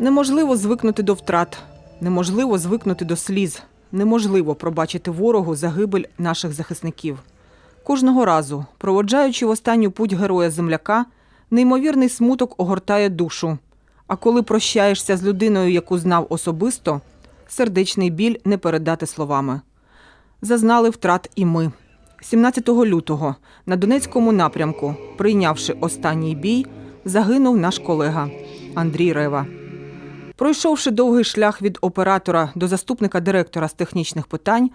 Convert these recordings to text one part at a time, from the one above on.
Неможливо звикнути до втрат, неможливо звикнути до сліз, неможливо пробачити ворогу загибель наших захисників. Кожного разу, проводжаючи в останню путь героя земляка, неймовірний смуток огортає душу. А коли прощаєшся з людиною, яку знав особисто, сердечний біль не передати словами. Зазнали втрат і ми. 17 лютого на Донецькому напрямку, прийнявши останній бій, загинув наш колега Андрій Рева. Пройшовши довгий шлях від оператора до заступника директора з технічних питань,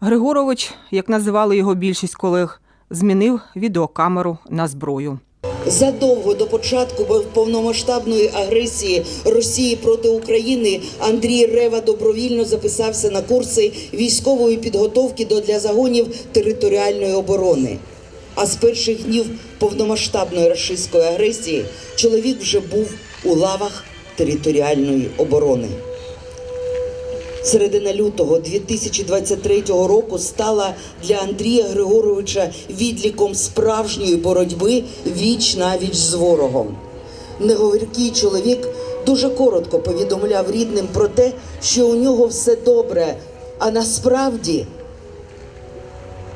Григорович, як називали його більшість колег, змінив відеокамеру на зброю. Задовго до початку повномасштабної агресії Росії проти України Андрій Рева добровільно записався на курси військової підготовки для загонів територіальної оборони. А з перших днів повномасштабної рашистської агресії чоловік вже був у лавах територіальної оборони. Середина лютого 2023 року стала для Андрія Григоровича відліком справжньої боротьби віч на віч з ворогом. Неговіркий чоловік дуже коротко повідомляв рідним про те, що у нього все добре, а насправді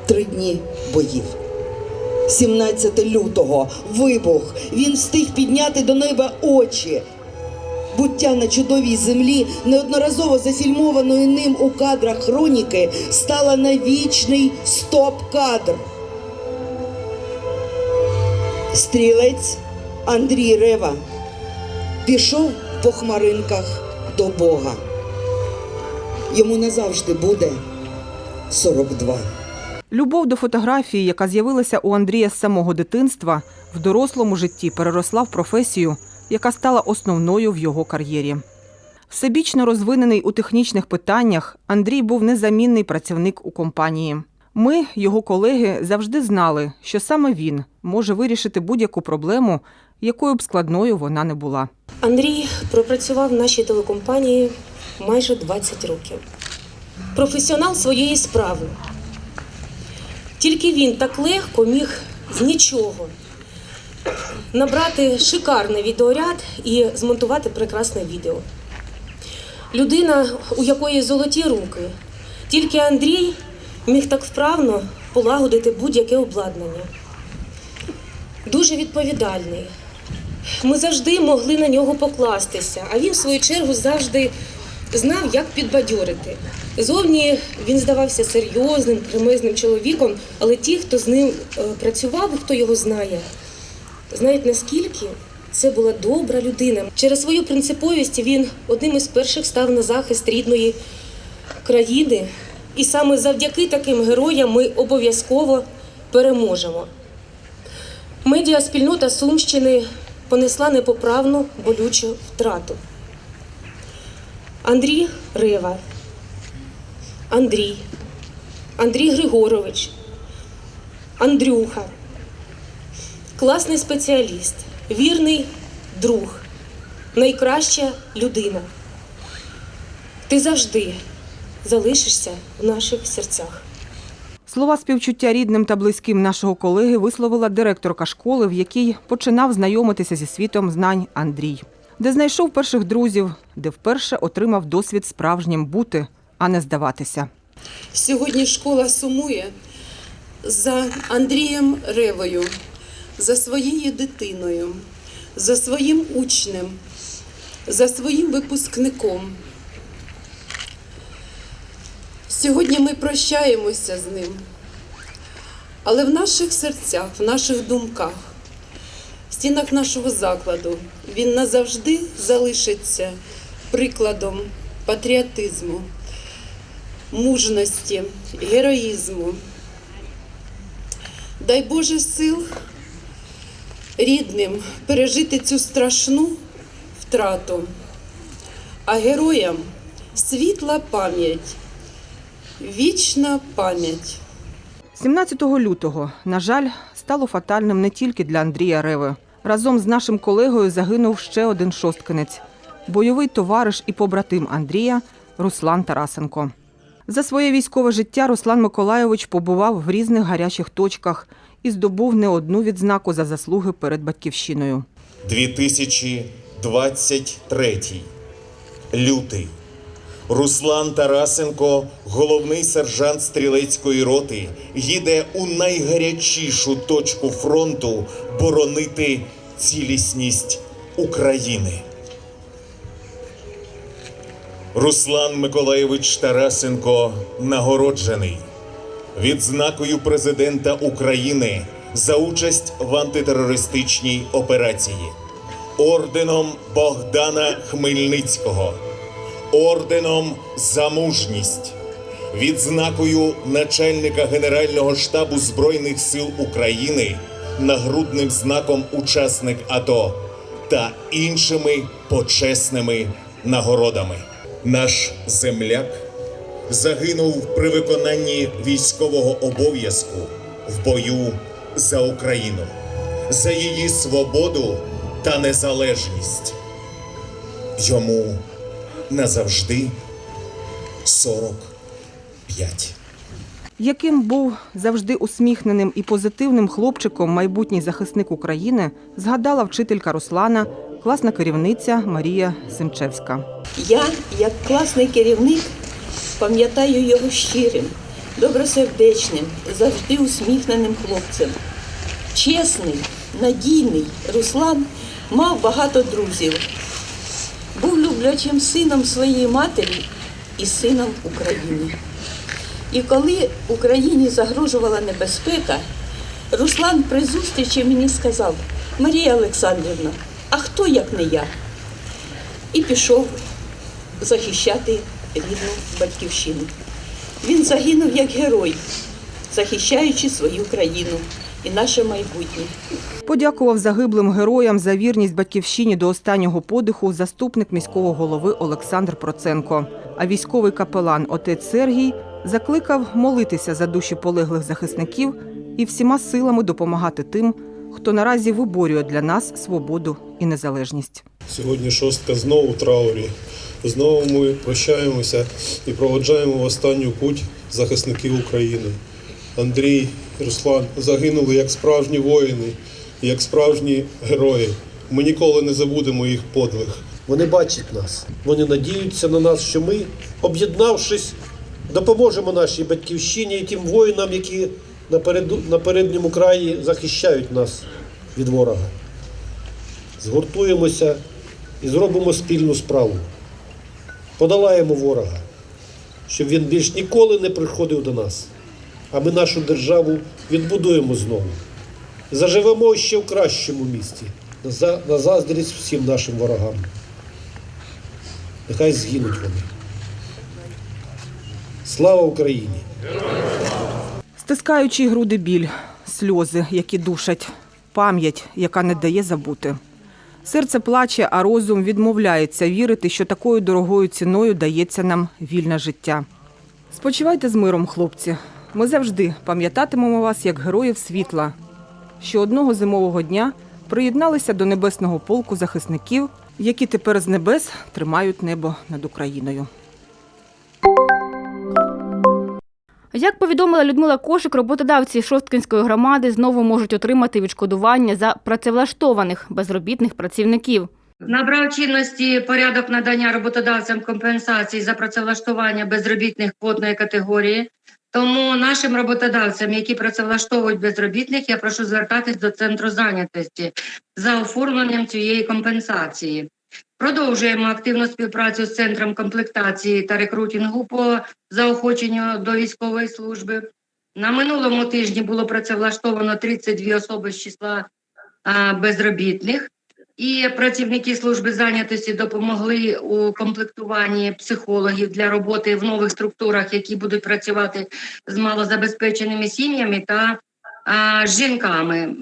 три дні боїв. 17 лютого вибух. Він встиг підняти до неба очі. Буття на чудовій землі, неодноразово зафільмованої ним у кадрах хроніки, стала на вічний стоп-кадр. Стрілець Андрій Рева пішов по хмаринках до Бога. Йому назавжди буде 42. Любов до фотографії, яка з'явилася у Андрія з самого дитинства, в дорослому житті переросла в професію, яка стала основною в його кар'єрі. Всебічно розвинений у технічних питаннях, Андрій був незамінний працівник у компанії. Ми, його колеги, завжди знали, що саме він може вирішити будь-яку проблему, якою б складною вона не була. Андрій пропрацював в нашій телекомпанії майже 20 років. Професіонал своєї справи. Тільки він так легко міг з нічого набрати шикарний відеоряд і змонтувати прекрасне відео. Людина, у якої золоті руки. Тільки Андрій міг так вправно полагодити будь-яке обладнання. Дуже відповідальний. Ми завжди могли на нього покластися, а він, в свою чергу, завжди знав, як підбадьорити. Зовні він здавався серйозним, кремезним чоловіком, але ті, хто з ним е, працював, хто його знає, знають наскільки це була добра людина. Через свою принциповість він одним із перших став на захист рідної країни. І саме завдяки таким героям ми обов'язково переможемо. Медіаспільнота Сумщини понесла непоправну болючу втрату. Андрій Рева, Андрій, Андрій Григорович, Андрюха, класний спеціаліст, вірний друг, найкраща людина. Ти завжди залишишся в наших серцях. Слова співчуття рідним та близьким нашого колеги висловила директорка школи, в якій починав знайомитися зі світом знань Андрій, де знайшов перших друзів, де вперше отримав досвід справжнім бути, а не здаватися. Сьогодні школа сумує за Андрієм Ревою, за своєю дитиною, за своїм учнем, за своїм випускником. Сьогодні ми прощаємося з ним, але в наших серцях, в наших думках, в стінах нашого закладу він назавжди залишиться прикладом патріотизму мужності, героїзму. Дай Боже сил рідним пережити цю страшну втрату, а героям світла пам'ять, вічна пам'ять. 17 лютого, на жаль, стало фатальним не тільки для Андрія Реви. Разом з нашим колегою загинув ще один шосткинець бойовий товариш і побратим Андрія Руслан Тарасенко. За своє військове життя Руслан Миколайович побував в різних гарячих точках і здобув не одну відзнаку за заслуги перед батьківщиною. 2000 23. Лютий. Руслан Тарасенко, головний сержант стрілецької роти, їде у найгарячішу точку фронту боронити цілісність України. Руслан Миколаєвич Тарасенко нагороджений відзнакою президента України за участь в антитерористичній операції, орденом Богдана Хмельницького, орденом за мужність, відзнакою начальника Генерального штабу Збройних сил України, нагрудним знаком учасник АТО та іншими почесними нагородами. Наш земляк загинув при виконанні військового обов'язку в бою за Україну, за її свободу та незалежність. Йому назавжди 45. Яким був завжди усміхненим і позитивним хлопчиком майбутній захисник України, згадала вчителька Руслана, класна керівниця Марія Семчевська. Я, як класний керівник, пам'ятаю його щирим, добросердечним, завжди усміхненим хлопцем. Чесний, надійний Руслан мав багато друзів. Був люблячим сином своєї матері і сином України. І коли Україні загрожувала небезпека, Руслан при зустрічі мені сказав: Марія Олександрівна, а хто як не я? І пішов захищати рідну батьківщину. Він загинув як герой, захищаючи свою країну і наше майбутнє. Подякував загиблим героям за вірність батьківщині до останнього подиху заступник міського голови Олександр Проценко. А військовий капелан отець Сергій закликав молитися за душі полеглих захисників і всіма силами допомагати тим, хто наразі виборює для нас свободу і незалежність. Сьогодні шостка знову в траурі. Знову ми прощаємося і проводжаємо в останню путь захисників України. Андрій, Руслан загинули як справжні воїни, як справжні герої. Ми ніколи не забудемо їх подвиг. Вони бачать нас, вони надіються на нас, що ми, об'єднавшись, допоможемо нашій батьківщині і тим воїнам, які на, передньому краї захищають нас від ворога. Згуртуємося і зробимо спільну справу. Подолаємо ворога, щоб він більш ніколи не приходив до нас. А ми нашу державу відбудуємо знову. Заживемо ще в кращому місті, на заздрість всім нашим ворогам. Нехай згинуть вони. Слава Україні! Стискаючи груди біль, сльози, які душать, пам'ять, яка не дає забути. Серце плаче, а розум відмовляється вірити, що такою дорогою ціною дається нам вільне життя. Спочивайте з миром, хлопці. Ми завжди пам'ятатимемо вас як героїв світла, що одного зимового дня приєдналися до небесного полку захисників, які тепер з небес тримають небо над Україною. Як повідомила Людмила Кошик, роботодавці Шосткинської громади знову можуть отримати відшкодування за працевлаштованих безробітних працівників. Набрав чинності порядок надання роботодавцям компенсацій за працевлаштування безробітних квотної категорії. Тому нашим роботодавцям, які працевлаштовують безробітних, я прошу звертатись до центру зайнятості за оформленням цієї компенсації. Продовжуємо активну співпрацю з центром комплектації та рекрутингу по заохоченню до військової служби. На минулому тижні було працевлаштовано 32 особи з числа а, безробітних. І працівники служби зайнятості допомогли у комплектуванні психологів для роботи в нових структурах, які будуть працювати з малозабезпеченими сім'ями та а, жінками.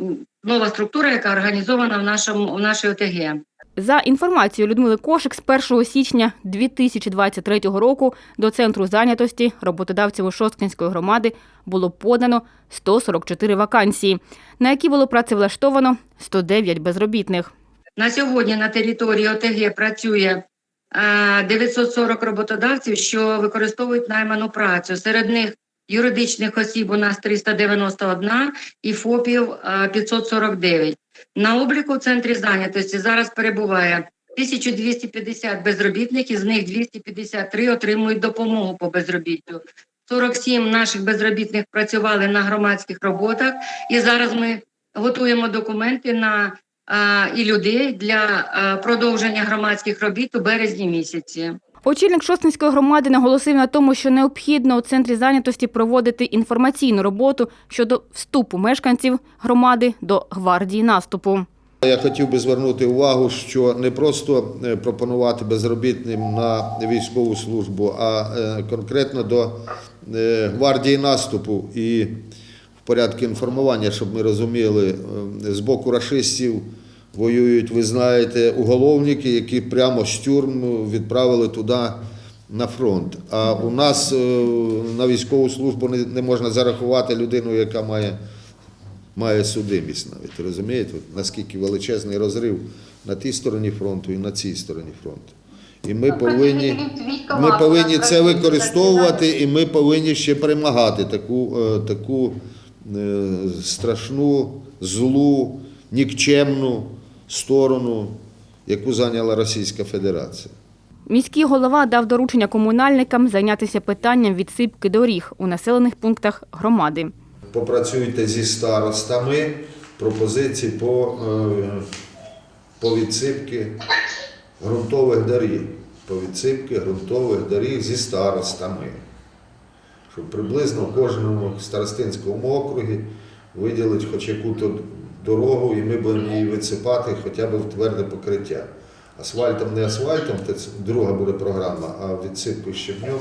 Нова структура, яка організована в нашому в нашій ОТГ. За інформацією Людмили Кошик, з 1 січня 2023 року до центру зайнятості роботодавців Шосткинської громади було подано 144 вакансії, на які було працевлаштовано 109 безробітних. На сьогодні на території ОТГ працює е, 940 роботодавців, що використовують найману працю. Серед них юридичних осіб у нас 391 і ФОПів е, 549. На обліку в центрі зайнятості зараз перебуває 1250 безробітних, із них 253 отримують допомогу по безробіттю. 47 наших безробітних працювали на громадських роботах, і зараз ми готуємо документи на а, і людей для а, продовження громадських робіт у березні місяці. Очільник Шостинської громади наголосив на тому, що необхідно у центрі зайнятості проводити інформаційну роботу щодо вступу мешканців громади до гвардії наступу. Я хотів би звернути увагу, що не просто е, пропонувати безробітним на військову службу, а е, конкретно до е, гвардії наступу і в порядку інформування, щоб ми розуміли, з боку рашистів воюють, ви знаєте, уголовники, які прямо з тюрм відправили туди на фронт. А у нас е, на військову службу не- можна зарахувати людину, яка має має судимість навіть. Розумієте, От наскільки величезний розрив на тій стороні фронту і на цій стороні фронту. І ми повинні, ми повинні це використовувати, і ми повинні ще перемагати таку, е, таку е, страшну, злу, нікчемну сторону, яку зайняла Російська Федерація. Міський голова дав доручення комунальникам зайнятися питанням відсипки доріг у населених пунктах громади. попрацюйте зі старостами пропозиції по, е, по відсипки ґрунтових доріг. По відсипки ґрунтових доріг зі старостами. Щоб приблизно в кожному старостинському округі виділити хоч яку-то дорогу, і ми будемо її висипати хоча б в тверде покриття. Асфальтом не асфальтом, це друга буде програма, а відсипкою щебнем.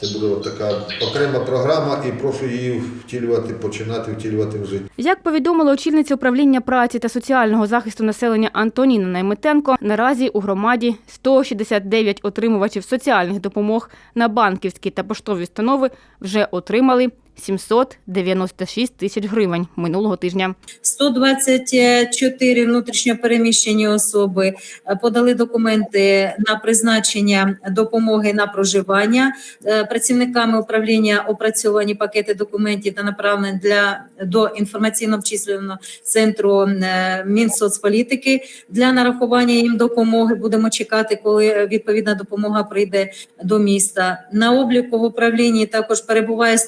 Це буде така окрема програма, і прошу її втілювати, починати втілювати в життя. Як повідомила очільниця управління праці та соціального захисту населення Антоніна Найметенко, наразі у громаді 169 отримувачів соціальних допомог на банківські та поштові установи вже отримали 796 тисяч гривень минулого тижня. 124 внутрішньопереміщені особи е, подали документи на призначення допомоги на проживання. Е, Працівниками управління опрацьовані пакети документів та направлені для до інформаційно-обчисленого центру е, Мінсоцполітики для нарахування їм допомоги. Будемо чекати, коли відповідна допомога прийде до міста. На обліку в управлінні також перебуває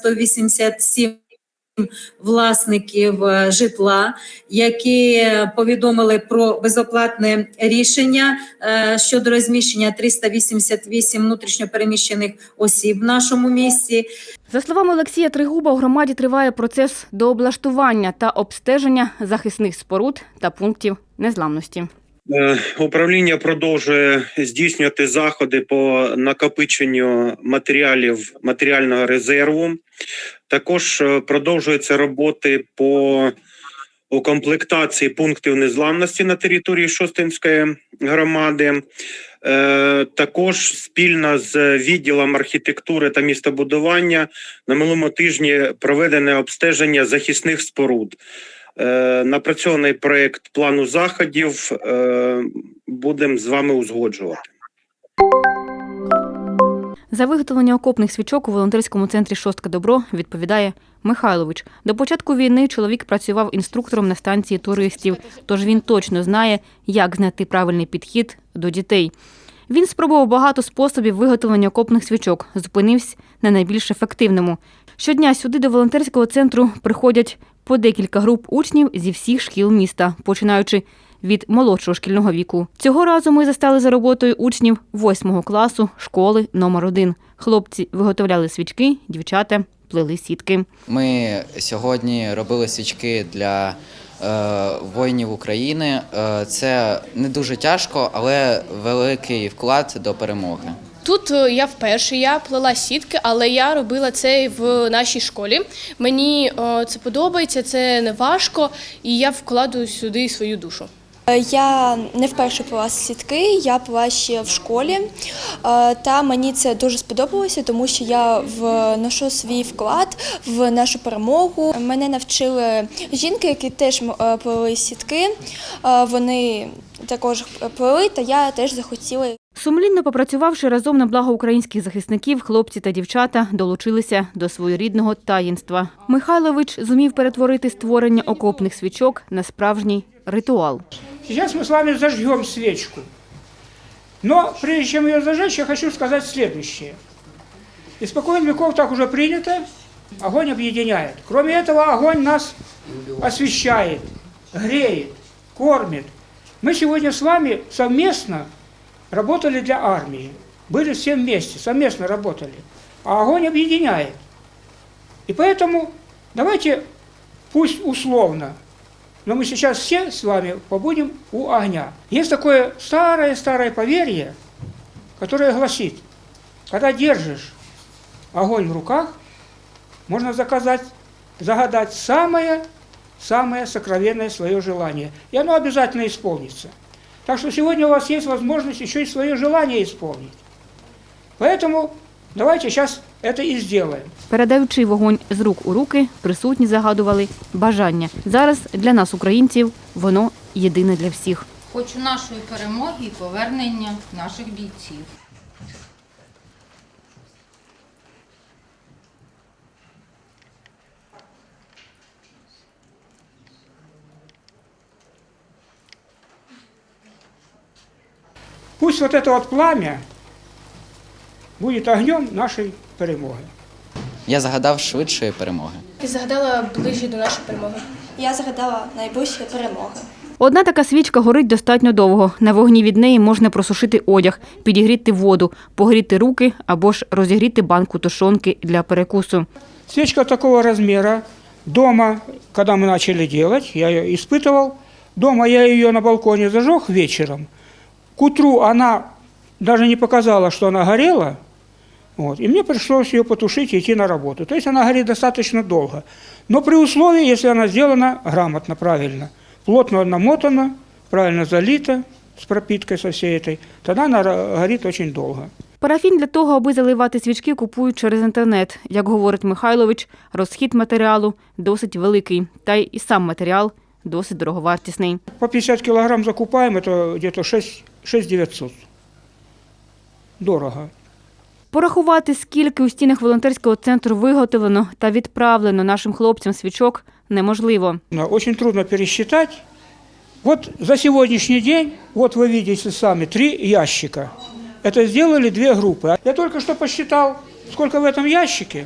187 власників е, житла, які повідомили про безоплатне рішення е, щодо розміщення 388 внутрішньопереміщених осіб в нашому місті. За словами Олексія Тригуба, у громаді триває процес дооблаштування та обстеження захисних споруд та пунктів незламності. Е, Управління продовжує здійснювати заходи по накопиченню матеріалів матеріального резерву. Також е, продовжуються роботи по укомплектації пунктів незламності на території Шостинської громади. Е, Також спільно з відділом архітектури та містобудування на минулому тижні проведене обстеження захисних споруд. Е, Напрацьований проект плану заходів е, будемо з вами узгоджувати. За виготовлення окопних свічок у волонтерському центрі Шостка Добро відповідає Михайлович. До початку війни чоловік працював інструктором на станції туристів, тож він точно знає, як знайти правильний підхід до дітей. Він спробував багато способів виготовлення окопних свічок, зупинився на найбільш ефективному. Щодня сюди до волонтерського центру приходять по декілька груп учнів зі всіх шкіл міста, починаючи від молодшого шкільного віку. Цього разу ми застали за роботою учнів 8 класу школи номер 1 Хлопці виготовляли свічки, дівчата плели сітки. Ми сьогодні робили свічки для е, воїнів України. Е, це не дуже тяжко, але великий вклад до перемоги. Тут е, я вперше я плела сітки, але я робила це в нашій школі. Мені е, це подобається, це не важко, і я вкладаю сюди свою душу. Я не вперше плела сітки, я плела ще в школі, е, та мені це дуже сподобалося, тому що я вношу свій вклад в нашу перемогу. Мене навчили жінки, які теж е, плели сітки. Е, Вони також плели, та я теж захотіла. Сумлінно попрацювавши разом на благо українських захисників, хлопці та дівчата долучилися до своєрідного таїнства. Михайлович зумів перетворити створення окопних свічок на справжній ритуал. Сейчас мы с вами зажгем свечку. Но прежде чем ее зажечь, я хочу сказать следующее. Испокон веков так уже принято, огонь объединяет. Кроме этого, огонь нас освещает, греет, кормит. Мы сегодня с вами совместно работали для армии. Были все вместе, совместно работали. А огонь объединяет. И поэтому давайте, пусть условно, но мы сейчас все с вами побудем у огня. Есть такое старое-старое поверье, которое гласит, когда держишь огонь в руках, можно заказать, загадать самое, самое сокровенное свое желание. И оно обязательно исполнится. Так что сегодня у вас есть возможность еще и свое желание исполнить. Поэтому давайте сейчас это и сделаем. Передаючи вогонь з рук у руки, присутні загадували бажання. Зараз для нас, українців, воно єдине для всіх. Хочу нашої перемоги і повернення наших бійців. Пусть вот это вот пламя будет огнем нашей перемоги. Я загадав швидшої перемоги. І загадала ближче до нашої перемоги. Я згадала найближчі перемоги. Одна така свічка горить достатньо довго. На вогні від неї можна просушити одяг, підігріти воду, погріти руки або ж розігріти банку тушонки для перекусу. Свечка такого размера. Дома, когда мы начали делать, я ее испытывал. Дома я ее на балконе зажег вечером. К утру она даже не показала, что она горела. Вот, и мне пришлось ее потушить и идти на работу. То есть она горит достаточно долго. Но при условии, если она сделана грамотно, правильно, плотно намотана, правильно залита с пропиткой со всей этой, тогда она ра- горит очень долго. Парафін для того, аби заливати свічки, купують через інтернет. Як говорить Михайлович, розхід матеріалу досить великий, та й і сам матеріал досить дороговартісний. По 50 килограмм закупаем, это где-то 6, 6 900. Дорого. Порахувати, скільки у стінах волонтерського центру виготовлено та відправлено нашим хлопцям свічок, неможливо. Но Очень трудно пересчитать. Вот за сегодняшний день, вот вы видите сами, три ящика. Это сделали две группы. Я только что посчитал, сколько в этом ящике.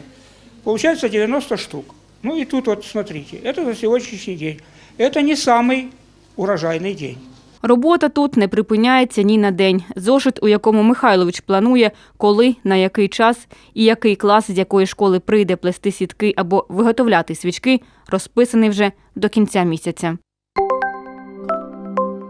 Получается 90 штук. Ну и тут вот смотрите, это за сегодняшний день. Это не самый урожайный день. Робота тут не припиняється ні на день. Зошит, у якому Михайлович планує, коли, на який час і який клас з якої школи прийде плести сітки або виготовляти свічки, розписаний вже до кінця місяця.